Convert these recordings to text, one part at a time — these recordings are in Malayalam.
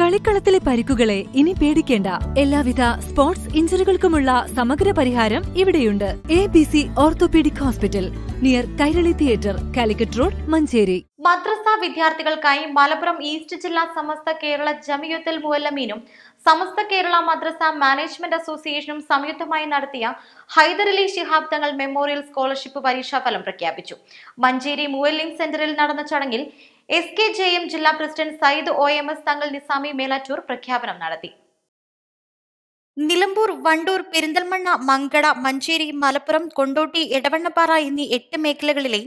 കളിക്കളത്തിലെ പരിക്കുകളെ ഇനി പേടിക്കേണ്ട. എല്ലാവിധ സ്പോർട്സ് ഇഞ്ചുറികൾക്കുമുള്ള സമഗ്ര പരിഹാരം ഇവിടെയുണ്ട്. A B C orthopaedic hospital near Kairali theatre Calicut road Manjeri. മദ്രസ വിദ്യാർത്ഥികൾക്കായി മലപ്പുറം ഈസ്റ്റ് ജില്ലാ സമസ്ത കേരള ജമിയത്തുൽ മുവല്ലമീനും സമസ്ത കേരള മദ്രസ മാനേജ്മെന്റ് അസോസിയേഷനും സംയുക്തമായി നടത്തിയ ഹൈദരലി ശിഹാബ് തങ്ങൾ മെമ്മോറിയൽ സ്കോളർഷിപ്പ് പരീക്ഷാഫലം പ്രഖ്യാപിച്ചു. മഞ്ചേരി മുവല്ലിം സെന്ററിൽ നടന്ന ചടങ്ങിൽ എസ് കെ ജെ എം ജില്ലാ president Sayyid O M S Thangal Nizami Melattur പ്രഖ്യാപനം നടത്തി. നിലമ്പൂർ വണ്ടൂർ പെരിന്തൽമണ്ണ മങ്കട മഞ്ചേരി മലപ്പുറം കൊണ്ടോട്ടി എടവണ്ണപ്പാറ എന്നീ എട്ട് മേഖലകളിലെ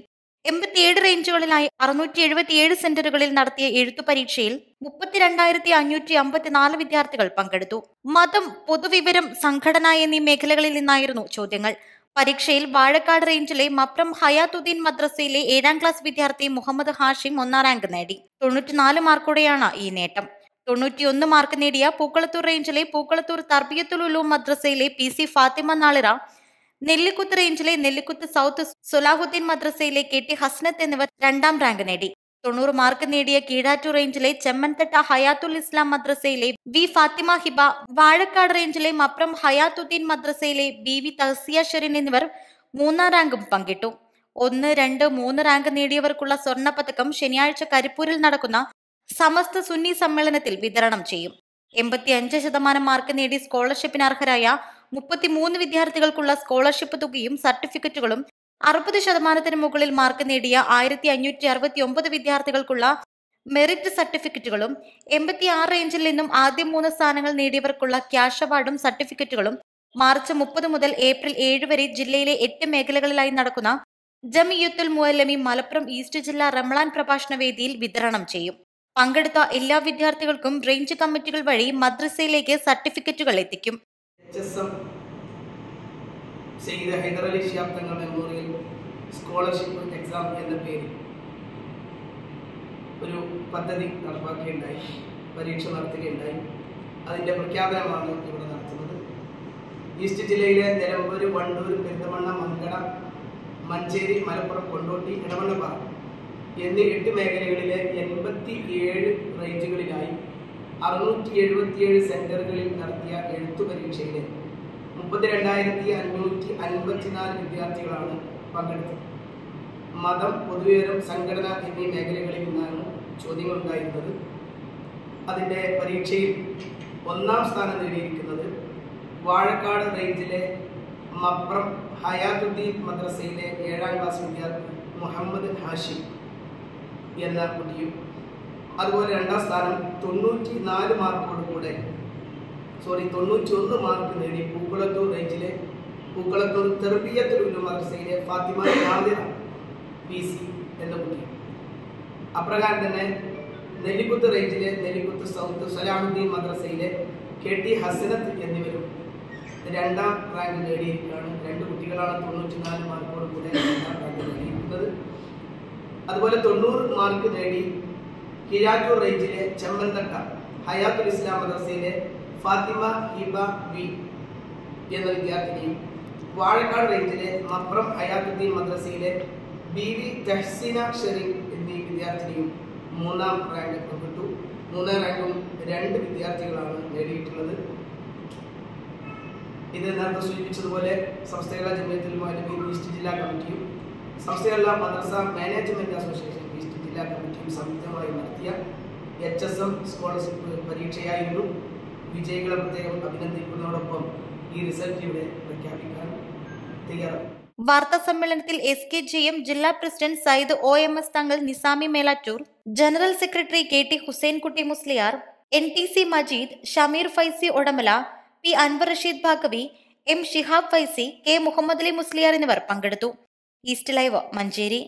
എൺപത്തിയേഴ് റേഞ്ചുകളിലായി അറുന്നൂറ്റി എഴുപത്തിയേഴ് സെന്ററുകളിൽ നടത്തിയ എഴുത്തു പരീക്ഷയിൽ മുപ്പത്തിരണ്ടായിരത്തി അഞ്ഞൂറ്റി അമ്പത്തിനാല് വിദ്യാർത്ഥികൾ പങ്കെടുത്തു. മതം പൊതുവിവരം സംഘടന എന്നീ മേഖലകളിൽ നിന്നായിരുന്നു ചോദ്യങ്ങൾ. പരീക്ഷയിൽ വാഴക്കാട് റേഞ്ചിലെ മപ്രം ഹയാത്തുദ്ദീൻ മദ്രസയിലെ ഏഴാം ക്ലാസ് വിദ്യാർത്ഥി മുഹമ്മദ് ഹാഷിം ഒന്നാം റാങ്ക് നേടി. തൊണ്ണൂറ്റിനാല് മാർക്കോടെയാണ് ഈ നേട്ടം. തൊണ്ണൂറ്റിയൊന്ന് മാർക്ക് നേടിയ പൂക്കളത്തൂർ റേഞ്ചിലെ പൂക്കളത്തൂർ തർബിയത്തുൽ ഉലൂം മദ്രസയിലെ പി സി ഫാത്തിമ നാളിറ നെല്ലിക്കുത്ത് റേഞ്ചിലെ നെല്ലിക്കുത്ത് സൗത്ത് സുലാഹുദ്ദീൻ മദ്രസയിലെ കെ ടി ഹസ്നത്ത് എന്നിവർ രണ്ടാം റാങ്ക് നേടി. തൊണ്ണൂറ് മാർക്ക് നേടിയ കീഴാറ്റൂർ റേഞ്ചിലെ ചെമ്മൻതട്ട ഹയാത്തുൽ ഇസ്ലാം മദ്രസയിലെ വി ഫാത്തിമ ഹിബ വാഴക്കാട് റേഞ്ചിലെ മപ്രം ഹയാത്തുദ്ദീൻ മദ്രസയിലെ ബി വി തഹസിയ ഷെറിൻ എന്നിവർ മൂന്നാം റാങ്കും പങ്കിട്ടു. ഒന്ന് രണ്ട് മൂന്ന് റാങ്ക് നേടിയവർക്കുള്ള സ്വർണ പതക്കം ശനിയാഴ്ച കരിപ്പൂരിൽ നടക്കുന്ന സമസ്ത സുന്നി സമ്മേളനത്തിൽ വിതരണം ചെയ്യും. എൺപത്തി അഞ്ച് ശതമാനം മാർക്ക് നേടി സ്കോളർഷിപ്പിന് അർഹരായ മുപ്പത്തിമൂന്ന് വിദ്യാർത്ഥികൾക്കുള്ള സ്കോളർഷിപ്പ് തുകയും സർട്ടിഫിക്കറ്റുകളും അറുപത് ശതമാനത്തിന് മുകളിൽ മാർക്ക് നേടിയ ആയിരത്തി അഞ്ഞൂറ്റി അറുപത്തി ഒമ്പത് വിദ്യാർത്ഥികൾക്കുള്ള മെറിറ്റ് സർട്ടിഫിക്കറ്റുകളും എൺപത്തി ആറ് റേഞ്ചിൽ നിന്നും ആദ്യ മൂന്ന് സ്ഥാനങ്ങൾ നേടിയവർക്കുള്ള ക്യാഷ് അവാർഡും സർട്ടിഫിക്കറ്റുകളും മാർച്ച് മുപ്പത് മുതൽ ഏപ്രിൽ ഏഴ് വരെ ജില്ലയിലെ എട്ട് മേഖലകളിലായി നടക്കുന്ന ജമിയുത്തുൽ മുഅല്ലമി മലപ്പുറം ഈസ്റ്റ് ജില്ലാ റംളാൻ പ്രഭാഷണ വേദിയിൽ വിതരണം ചെയ്യും. പങ്കെടുത്ത എല്ലാ വിദ്യാർത്ഥികൾക്കും റേഞ്ച് കമ്മിറ്റികൾ വഴി മദ്രസയിലേക്ക് സർട്ടിഫിക്കറ്റുകൾ എത്തിക്കും. സെയ്ദ് ഹൈദരലി ഷിയാബ് തങ്ങൾ മെമ്മോറിയൽ സ്കോളർഷിപ്പ് എക്സാം എന്ന പേരിൽ ഒരു പദ്ധതി നടപ്പാക്കുകയുണ്ടായി പരീക്ഷ നടത്തുകയുണ്ടായി. അതിന്റെ പ്രഖ്യാപനമാണ് ഇവിടെ നടത്തുന്നത്. ഈസ്റ്റ് ജില്ലയിലെ നിലമ്പൂർ വണ്ടൂർ പെരുന്തമണ്ണ മങ്കട മഞ്ചേരി മലപ്പുറം കൊണ്ടോട്ടി ഇടവണ്ണപ്പാറ എന്നീ എട്ട് മേഖലകളിലെ എൺപത്തി ഏഴ് റേഞ്ചുകളിലായി അറുന്നൂറ്റി എഴുപത്തിയേഴ് സെന്ററുകളിൽ നടത്തിയ എഴുത്തു പരീക്ഷയിലെ മുപ്പത്തിരണ്ടായിരത്തി അഞ്ഞൂറ്റി അൻപത്തിനാല് വിദ്യാർത്ഥികളാണ് പങ്കെടുത്തത്. മതം പൊതുവിവരം സംഘടന എന്നീ മേഖലകളിൽ നിന്നാണ് ചോദ്യങ്ങൾ ഉണ്ടായിരുന്നത് അതിന്റെ പരീക്ഷയിൽ ഒന്നാം സ്ഥാനം നേടിയിരിക്കുന്നത് വാഴക്കാട് റേഞ്ചിലെ മപ്രം ഹയാത്തുദ്ദീൻ മദ്രസയിലെ ഏഴാം ക്ലാസ് വിദ്യാർത്ഥി മുഹമ്മദ് ഹാഷിം എന്ന കുട്ടിയും അതുപോലെ രണ്ടാം സ്ഥാനം തൊണ്ണൂറ്റി നാല് മാർക്കോട് കൂടെ സോറി തൊണ്ണൂറ്റി ഒന്ന് മാർക്ക് നേടി പൂക്കുളത്തൂർ റേഞ്ചിലെ പൂക്കുളത്തൂർ തെർബിയത്തുൽ മദ്രസയിലെ ഫാത്തിമ പി സി എന്ന കുട്ടി. അപ്രകാരം തന്നെ നെല്ലിക്കുത്ത് റേഞ്ചിലെ നെല്ലിക്കുത്ത് സൗത്ത് സലാഹുദ്ദീൻ മദ്രസയിലെ കെ ടി ഹസനത്ത് എന്നിവരും രണ്ടാം റാങ്ക് നേടിയിരിക്കുകയാണ്. രണ്ട് കുട്ടികളാണ് തൊണ്ണൂറ്റി നാല് മാർക്കോട് കൂടെ രണ്ടാം റാങ്ക് നേടിയിരിക്കുന്നത്. അതുപോലെ തൊണ്ണൂറ് മാർക്ക് നേടി കിഴാറ്റൂർ റേഞ്ചിലെ ചെമ്മന്തട്ട ഹയാത്തുൽ ഇസ്ലാം മദ്രസയിലെ ഫാത്തിമ ഹിബ വി എന്ന വിദ്യാർത്ഥിനിയും വാഴക്കാട് റേഞ്ചിലെ മപ്രം ഹയാത്തുദ്ദീൻ മദ്രസയിലെ ബി വി തഹ്സീന ഷെറീഫ് എന്നീ വിദ്യാർത്ഥിനിയും മൂന്നാം റാങ്ക് പങ്കിട്ടു. മൂന്നാം റാങ്കും രണ്ട് വിദ്യാർത്ഥികളാണ് നേടിയിട്ടുള്ളത്. ഇത് നേരത്തെ സൂചിപ്പിച്ചതുപോലെ സംസ്ഥകള ജമയത്തുൽ മാലബി ഈസ്റ്റ് ജില്ലാ കമ്മിറ്റിയും സംസ്ഥകള മദ്രസ മാനേജ്മെന്റ് അസോസിയേഷൻ ഈസ്റ്റ് ജില്ലാ കമ്മിറ്റിയും സംയുക്തമായി നടത്തിയ എച്ച് എസ് എം സ്കോളർഷിപ്പ് പരീക്ഷയായിരുന്നു. വിജയികളെ പ്രത്യേകം അഭിനന്ദിക്കുന്നതോടൊപ്പം ഈ റിസൾട്ട് ഇവിടെ പ്രഖ്യാപിക്കാൻ തയ്യാറാണ്. വാർത്താ സമ്മേളനത്തിൽ എസ് കെ ജെ എം ജില്ലാ president Sayyid O M S Thangal Nizami Melattur general secretary K T Hussainkutty Musliyar N T C Majeed Shameer Faizy Odamala P Anwar Rasheed Bhagavi M Shihab Faizy K Muhammad Ali Musliyar എന്നിവർ പങ്കെടുത്തു. East live Manjeri.